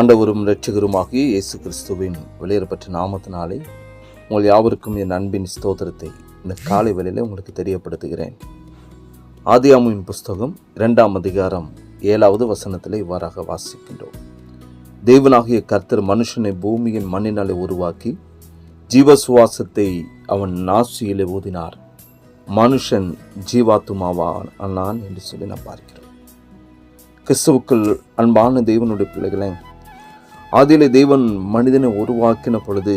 ஆண்டவரும் இரட்சகருமாகிய இயேசு கிறிஸ்துவின் வெளியேறப்பட்ட நாமத்தினாலே உங்கள் யாவருக்கும் என் அன்பின் ஸ்தோத்திரத்தை இந்த காலை வேளையில் உங்களுக்கு தெரியப்படுத்துகிறேன். ஆதியாமுவின் புஸ்தகம் இரண்டாம் அதிகாரம் ஏழாவது வசனத்தில் இவ்வாறாக வாசிக்கின்றோம். தேவனாகிய கர்த்தர் மனுஷனை பூமியின் மண்ணினாலே உருவாக்கி ஜீவ சுவாசத்தை அவன் நாசியிலே ஊதினார். மனுஷன் ஜீவாத்துமாவான் அண்ணான் என்று சொல்லி நாம் பார்க்கிறோம். கிறிஸ்துவுக்குள் அன்பான தேவனுடைய பிள்ளைகளே ஆதியிலே தேவன் மனிதனை உருவாக்கின பொழுது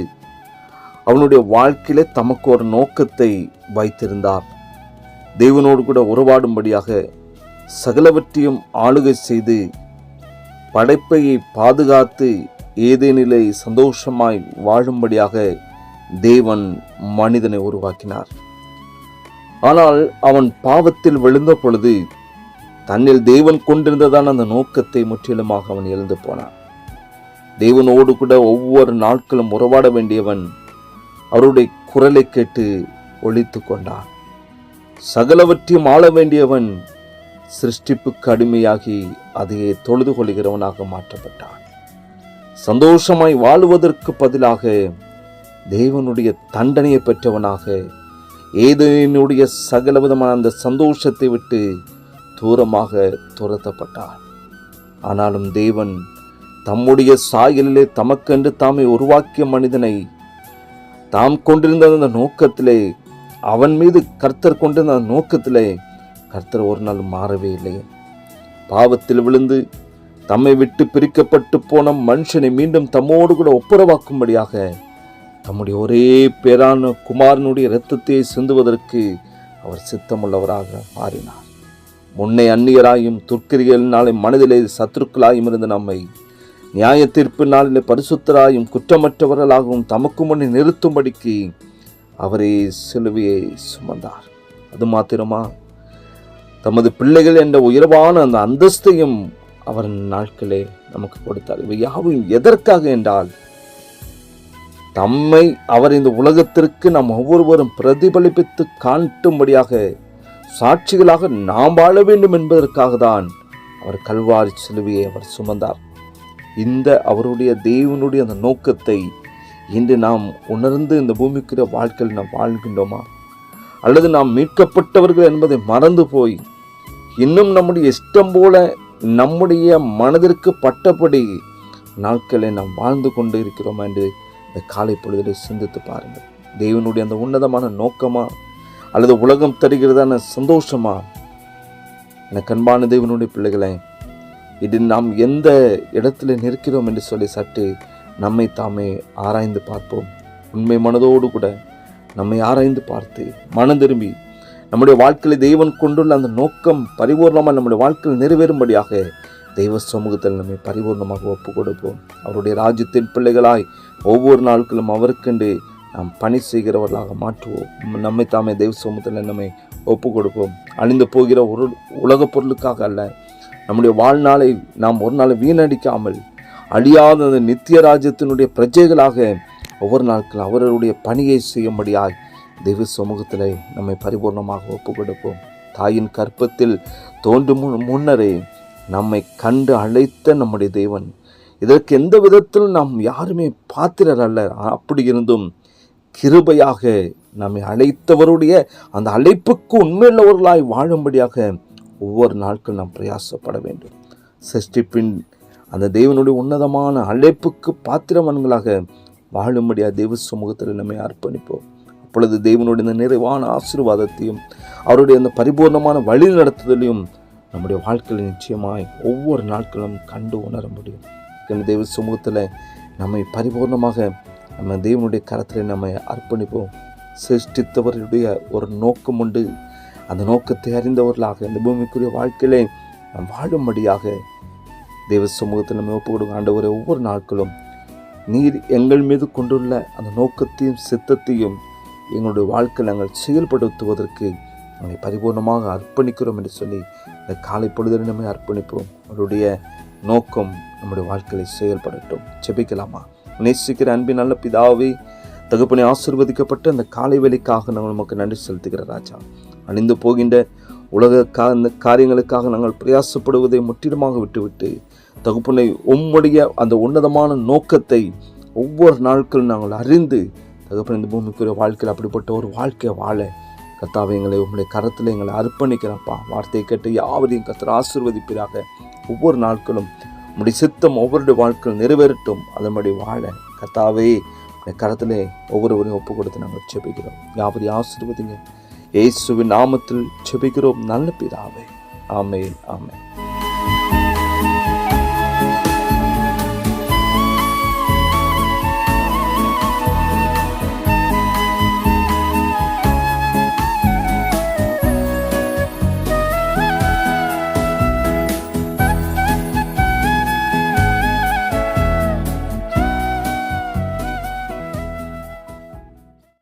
அவனுடைய வாழ்க்கையில தமக்கு ஒரு நோக்கத்தை வைத்திருந்தார். தேவனோடு கூட உறவாடும்படியாக சகலவற்றையும் ஆளுகை செய்து படைப்பையை பாதுகாத்து ஏதேனிலே சந்தோஷமாய் வாழும்படியாக தேவன் மனிதனை உருவாக்கினார். ஆனால் அவன் பாவத்தில் விழுந்த பொழுது தன்னில் தேவன் கொண்டிருந்ததான அந்த நோக்கத்தை முற்றிலுமாக அவன் இழந்து போனான். தேவனோடு கூட ஒவ்வொரு நாட்களும் உறவாட வேண்டியவன் அவருடைய குரலை கேட்டு ஒழித்து கொண்டான். சகலவற்றையும் ஆள வேண்டியவன் சிருஷ்டிப்புக்கு அடிமையாகி அதையே தொழுது கொள்கிறவனாக மாற்றப்பட்டான். சந்தோஷமாய் வாழுவதற்கு பதிலாக தேவனுடைய தண்டனையை பெற்றவனாக ஏதேனுடைய சகலவிதமான அந்த சந்தோஷத்தை விட்டு தூரமாக துரத்தப்பட்டான் ஆனாலும் தேவன் தம்முடைய சாயலிலே தமக்கென்று தாமே உருவாக்கிய மனிதனை தாம் கொண்டிருந்த அந்த நோக்கத்திலே அவன் மீது கர்த்தர் கொண்டிருந்த அந்த நோக்கத்திலே கர்த்தர் ஒரு நாள் மாறவே இல்லை. பாவத்தில் விழுந்து தம்மை விட்டு பிரிக்கப்பட்டு போன மனுஷனை மீண்டும் தம்மோடு கூட ஒப்புரவாக்கும்படியாக தம்முடைய ஒரே பேரான குமாரனுடைய இரத்தத்தை சிந்துவதற்கு அவர் சித்தமுள்ளவராக மாறினார். முன்னே அந்நியராயும் துர்க்கிரிகள் நாளை மனதிலே சத்துருக்களாயும் இருந்த நம்மை. நியாய தீர்ப்பு நாளிலே பரிசுத்தராயும் குற்றமற்றவர்களாகவும் தமக்கு முன்னே நிறுத்தும்படிக்கு அவரே சிலுவையை சுமந்தார். அது மாத்திரமா? தமது பிள்ளைகள் என்ற உயர்வான அந்த அந்தஸ்தையும் அவர் நாட்களே நமக்கு கொடுத்தார். இவை யாவும் எதற்காக என்றால் தம்மை அவர் இந்த உலகத்திற்கு நாம் ஒவ்வொருவரும் பிரதிபலிப்பித்து காட்டும்படியாக சாட்சிகளாக நாம் வாழ வேண்டும் என்பதற்காக தான் அவர் கல்வாரி சிலுவையை அவர் சுமந்தார். இந்த அவருடைய தேவனுடைய அந்த நோக்கத்தை இன்று நாம் உணர்ந்து இந்த பூமிக்குரிய வாழ்க்கையில் நாம் வாழ்கின்றோமா? அல்லது நாம் மீட்கப்பட்டவர்கள் என்பதை மறந்து போய் இன்னும் நம்முடைய இஷ்டம் போல நம்முடைய மனதிற்கு பட்டபடி நாட்களை நாம் வாழ்ந்து கொண்டு இருக்கிறோமா என்று இந்த காலை பொழுதில் சிந்தித்து பாருங்கள். தேவனுடைய அந்த உன்னதமான நோக்கமாக அல்லது உலகம் தருகிறதான சந்தோஷமா? எனக்கு அன்பான தேவனுடைய பிள்ளைகளை இது நாம் எந்த இடத்துல நிற்கிறோம் என்று சொல்லி சற்று நம்மை தாமே ஆராய்ந்து பார்ப்போம். உண்மை மனதோடு கூட நம்மை ஆராய்ந்து பார்த்து மனம் திரும்பி நம்முடைய வாழ்க்கையில் தெய்வன் கொண்டுள்ள அந்த நோக்கம் பரிபூர்ணமாக நம்முடைய வாழ்க்கையில் நிறைவேறும்படியாக தெய்வ சமூகத்தில் நம்மை பரிபூர்ணமாக ஒப்பு கொடுப்போம் அவருடைய ராஜ்யத்தின் பிள்ளைகளாய் ஒவ்வொரு நாட்களும் அவருக்கென்று நாம் பணி செய்கிறவர்களாக மாற்றுவோம். நம்மை தாமே தெய்வ சமூகத்தில் நம்மை ஒப்பு கொடுப்போம் அழிந்து போகிற ஒரு உலகப் பொருளுக்காக அல்ல. நம்முடைய வாழ்நாளை நாம் ஒரு நாள் வீணடிக்காமல் அழியாத நித்திய ராஜ்யத்தினுடைய பிரஜைகளாக ஒவ்வொரு நாட்கள் அவர்களுடைய பணியை செய்யும்படியாய் தெய்வ சமூகத்தில் நம்மை பரிபூர்ணமாக ஒப்பு கொடுப்போம் தாயின் கற்பத்தில் தோன்றும் முன் முன்னரே நம்மை கண்டு அழைத்த நம்முடைய தேவன். இதற்கு எந்த விதத்திலும் நாம் யாருமே பாத்திரர் அல்ல அப்படி இருந்தும் கிருபையாக நம்மை அழைத்தவருடைய அந்த அழைப்புக்கு உண்மையுள்ளவர்களாய் வாழும்படியாக ஒவ்வொரு நாட்கள் நாம் பிரயாசப்பட வேண்டும். சிருஷ்டிப்பின் அந்த தேவனுடைய உன்னதமான அழைப்புக்கு பாத்திரமன்களாக வாழும்படியாக தெய்வ சமூகத்தில் நம்மை அர்ப்பணிப்போம். அப்பொழுது தேவனுடைய இந்த நிறைவான ஆசீர்வாதத்தையும் அவருடைய அந்த பரிபூர்ணமான வழி நடத்துதலையும் நம்முடைய வாழ்க்கையில் நிச்சயமாய் ஒவ்வொரு நாட்களும் கண்டு உணர முடியும். இந்த தெய்வ சமூகத்தில் நம்மை பரிபூர்ணமாக நம்ம தேவனுடைய கரத்தில் நம்ம அர்ப்பணிப்போம். சிருஷ்டித்தவருடைய ஒரு நோக்கம் உண்டு. அந்த நோக்கத்தை அறிந்தவர்களாக இந்த பூமிக்குரிய வாழ்க்கையிலே நாம் வாழும்படியாக தெய்வ சமூகத்தில் நம்ம ஒப்பு கொடுக்க ஆண்டவரை ஒவ்வொரு நாட்களும் நீர் எங்கள் மீது கொண்டுள்ள அந்த நோக்கத்தையும் சித்தத்தையும் எங்களுடைய வாழ்க்கையில் நாங்கள் செயல்படுத்துவதற்கு நாங்கள் பரிபூர்ணமாக அர்ப்பணிக்கிறோம் என்று சொல்லி இந்த காலை பொழுதில் நம்மை அர்ப்பணிப்போம். அவருடைய நோக்கம் நம்முடைய வாழ்க்கையில் செயல்படட்டும். செபிக்கலாமா நேசிக்கிற அன்பின் நல்ல பிதாவே தகுப்பனை ஆசிர்வதிக்கப்பட்ட அந்த காலை வேலைக்காக நாங்கள் நமக்கு நன்றி செலுத்துகிற ராஜா. அணிந்து போகின்ற உலக கா- காரியங்களுக்காக நாங்கள் பிரயாசப்படுவதை முற்றிலுமாக விட்டுவிட்டு தகுப்பனை உம்முடைய அந்த உன்னதமான நோக்கத்தை ஒவ்வொரு நாட்களும் நாங்கள் அறிந்து தகப்பன் இந்த பூமிக்குரிய வாழ்க்கையில் அப்படிப்பட்ட ஒரு வாழ்க்கையை வாழ கத்தாவை எங்களை உங்களுடைய கரத்தில் எங்களை அர்ப்பணிக்கிறப்பா. வார்த்தையை கேட்டு யாவரையும் கர்த்தர் ஆசீர்வதிப்பீராக. ஒவ்வொரு நாட்களும் உம்முடைய சித்தம் ஒவ்வொருடைய வாழ்க்கையில் நிறைவேறட்டும் அதன்படி வாழ கத்தாவே இந்த கரத்திலே ஒவ்வொருவரையும் ஒப்பு கொடுத்து நாங்கள் செபிக்கிறோம் யாவரையும் ஆசீர்வதிங்க. இயேசுவின் நாமத்தில் செபிக்கிறோம் நல்ல பிதாவே. ஆமென் ஆமென்.